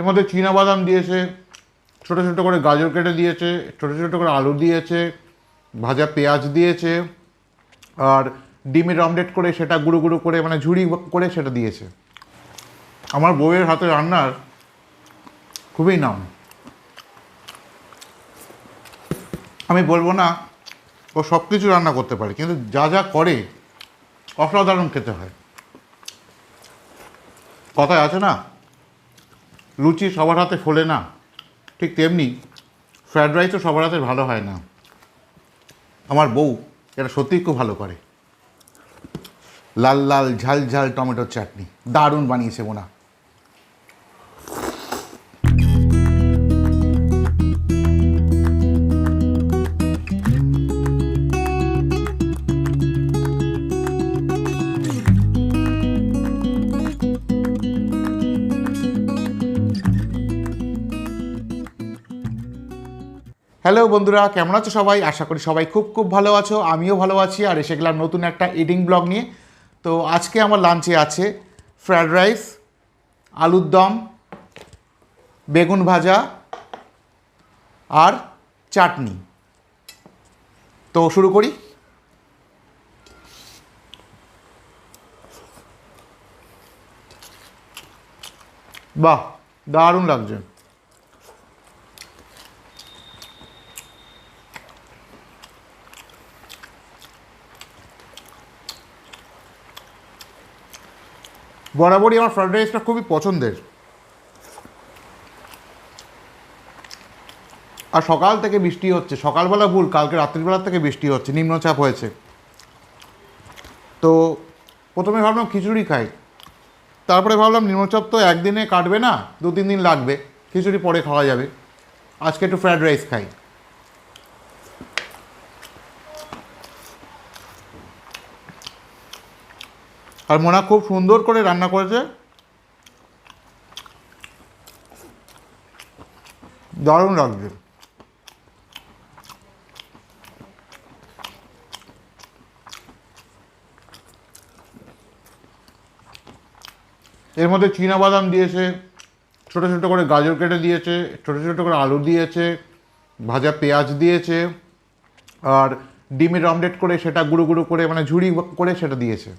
এর মধ্যে বাদাম দিয়েছে, ছোটো ছোটো করে গাজর কেটে দিয়েছে, ছোটো ছোটো করে আলু দিয়েছে, ভাজা পেঁয়াজ দিয়েছে, আর ডিমের অমলেট করে সেটা গুঁড়ো গুঁড়ো করে মানে ঝুড়ি করে সেটা দিয়েছে। আমার বউয়ের হাতে রান্নার খুবই নাম। আমি বলব না, ও সব কিছু রান্না করতে পারে, কিন্তু যা যা করে, অসাধারণ খেতে হয়। কথায় আছে না? লুচি সবার হাতে ফোলে না। ঠিক তেমনি ফ্রায়েড রাইসও সবার হাতে ভালো হয় না। আমার বউ এটা সত্যিই খুব ভালো করে। লাল লাল, ঝাল ঝাল টমেটোর চাটনি। দারুণ বানিয়েছে মোনা হ্যালো বন্ধুরা, কেমন আছো সবাই? আশা করি সবাই খুব খুব ভালো আছো, আমিও ভালো আছি, আর এসে গেলাম নতুন একটা ইডিং ব্লগ নিয়ে। তো আজকে আমার লাঞ্চে আছে ফ্রায়েড রাইস আলুর দম, বেগুন ভাজা, আর চাটনি। তো শুরু করি। বাহ, দারুণ লাগছে। বরাবরই আমার ফ্রাইড রাইসটা খুবই পছন্দের। আর সকাল থেকে বৃষ্টি হচ্ছে, সকালবেলা ভুল, কালকে রাত্রিবেলা থেকে বৃষ্টি হচ্ছে, নিম্নচাপ হয়েছে। তো প্রথমে ভাবলাম খিচুড়ি খাই, তারপরে ভাবলাম নিম্নচাপ তো একদিনে কাটবে না দু তিন দিন লাগবে, খিচুড়ি পরে খাওয়া যাবে। আজকে একটু ফ্রায়েড রাইস খাই। আর মোনা খুব সুন্দর করে রান্না করেছে। দারুণ লাগছে। এর মধ্যে বাদাম দিয়েছে, ছোটো ছোটো করে গাজর কেটে দিয়েছে, ছোটো ছোটো করে আলু দিয়েছে, ভাজা পেঁয়াজ দিয়েছে, আর ডিমের অমলেট করে সেটা গুঁড়ো গুঁড়ো করে মানে ঝুড়ি করে সেটা দিয়েছে।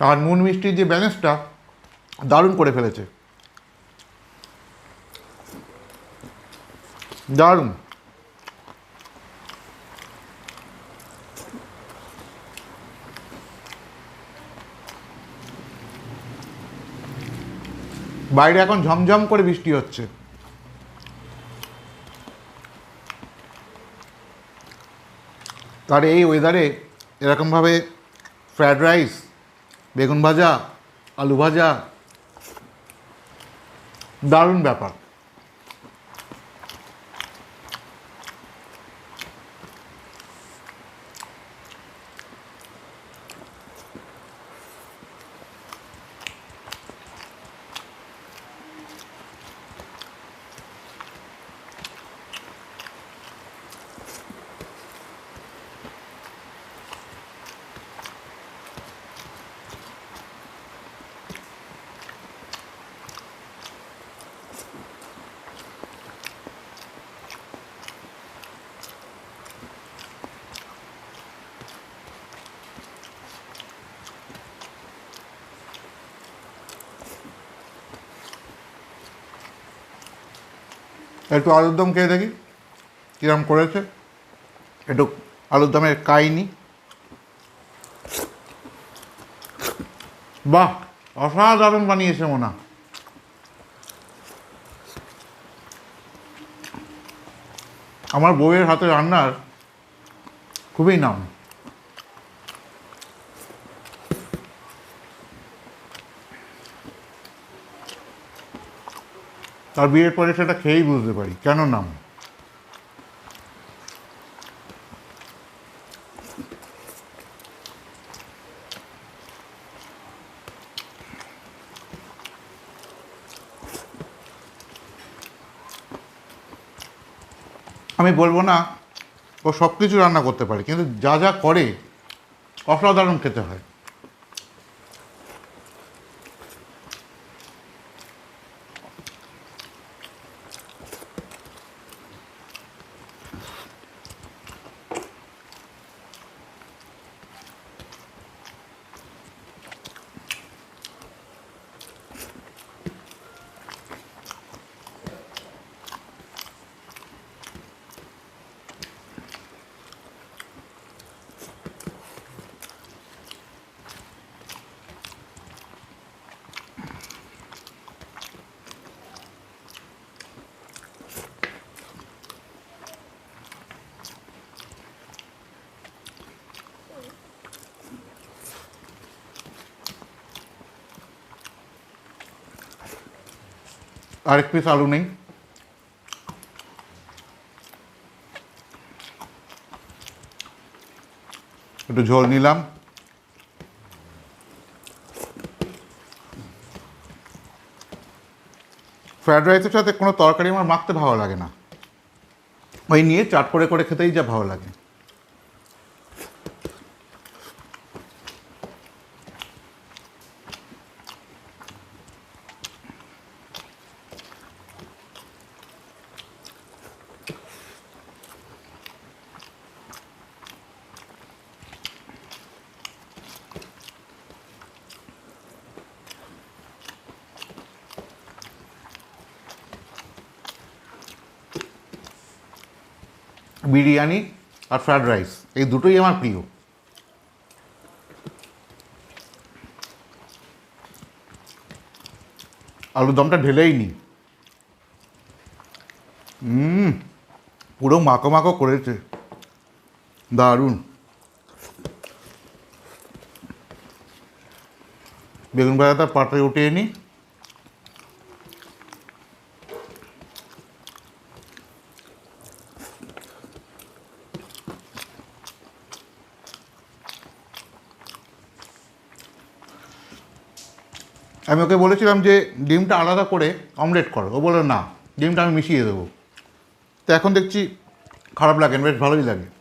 আর নুন মিষ্টির যে ব্যালেন্সটা দারুণ করে ফেলেছে। দারুণ। বাইরে এখন ঝমঝম করে বৃষ্টি হচ্ছে। তার এই ওয়েদারে এরকমভাবে ফ্রায়েড রাইস বেগুন ভাজা আলু ভাজা দারুণ ব্যাপার। একটু আলুর দম খেয়ে দেখি, কিরম করেছে। একটু আলুর দমের কাইনি। বাহ, অসাধারণ বানিয়েছে মোনা। আমার বউয়ের হাতে রান্নার খুবই নাম। তার বিয়ের পরে সেটা খেয়েই বুঝতে পারি। কেন নাম আমি বলব না, ও সব কিছু রান্না করতে পারে, কিন্তু যা যা করে, অসাধারণ খেতে হয়। আরেক পিস আলু নেই। একটু ঝোল নিলাম। ফ্রায়েড রাইসের সাথে কোনো তরকারি আমার মাখতে ভালো লাগে না। ওই নিয়ে চাট করে করে খেতেই যা ভালো লাগে। বিরিয়ানি আর ফ্রায়েড রাইস, এই দুটোই আমার প্রিয়। আলুর দমটা ঢেলেই নি। পুরো মাখো মাখো করেছে। দারুণ। বেগুন ভাজাটা পাটায় উঠিয়ে নিই আমি ওকে বলেছিলাম যে, ডিমটা আলাদা করে অমলেট করো। ও বলল, না, ডিমটা আমি মিশিয়ে দেবো। তো এখন দেখছি খারাপ লাগে বেশ ভালোই লাগে।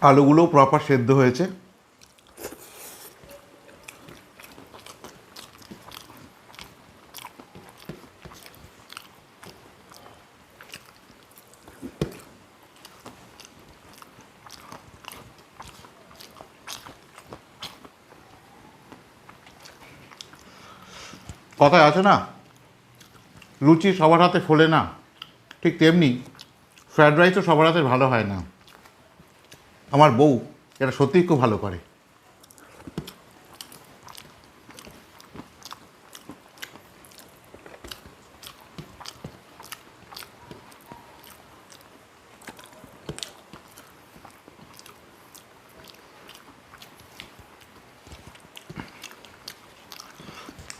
আলুগুলোও প্রপার সেদ্ধ হয়েছে। কথায় আছে না? লুচি সবার হাতে ফোলে না। ঠিক তেমনি ফ্রায়েড রাইসও সবার হাতে ভালো হয় না। আমার বউ, এটা সত্যিই খুব ভালো করে।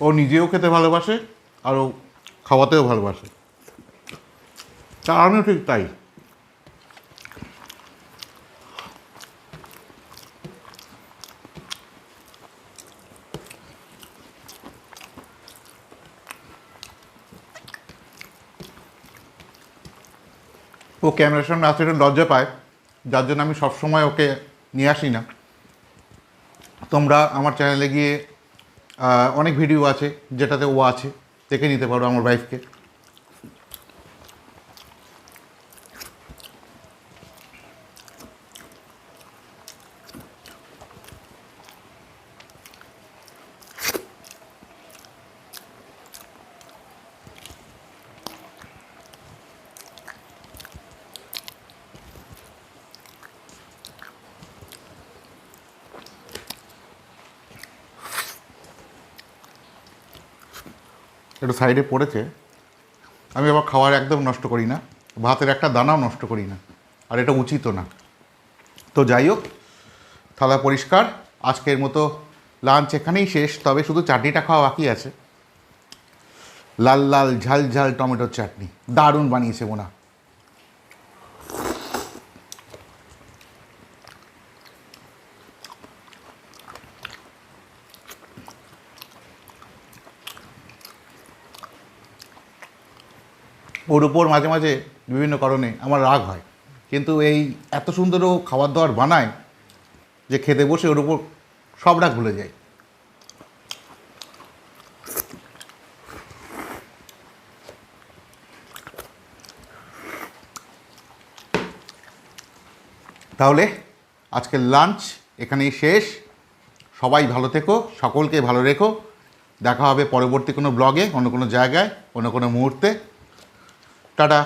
ও নিজেও খেতে ভালোবাসে, আর ও খাওয়াতেও ভালোবাসে। তা আমিও ঠিক তাই। ও ক্যামেরার সামনে একটু লজ্জা পায়, যার জন্য আমি সবসময় ওকে নিয়ে আসি না। তোমরা আমার চ্যানেলে গিয়ে অনেক ভিডিও আছে যেটাতে ও আছে, দেখে নিতে পারো আমার ওয়াইফকে একটু সাইডে পড়েছে, আমি আবার খাওয়ার একদম নষ্ট করি না, ভাতের একটা দানাও নষ্ট করি না, আর এটা উচিত না। তো যাই হোক, থালা পরিষ্কার, আজকের মতো লাঞ্চ এখানেই শেষ, তবে শুধু চাটনিটা খাওয়া বাকি আছে। লাল লাল ঝাল ঝাল টমেটোর চাটনি, দারুণ বানিয়েছে মোনা। ওর উপর মাঝে মাঝে বিভিন্ন কারণে আমার রাগ হয়। কিন্তু এই এত সুন্দর ও খাবার দাবার বানায় যে খেতে বসে ওর উপর সব রাগ ভুলে যায়। তাহলে আজকের লাঞ্চ এখানেই শেষ। সবাই ভালো থেকো, সকলকে ভালো রেখো। দেখা হবে পরবর্তী কোনো ব্লগে, অন্য কোনো জায়গায়, অন্য কোনো মুহূর্তে। টাটা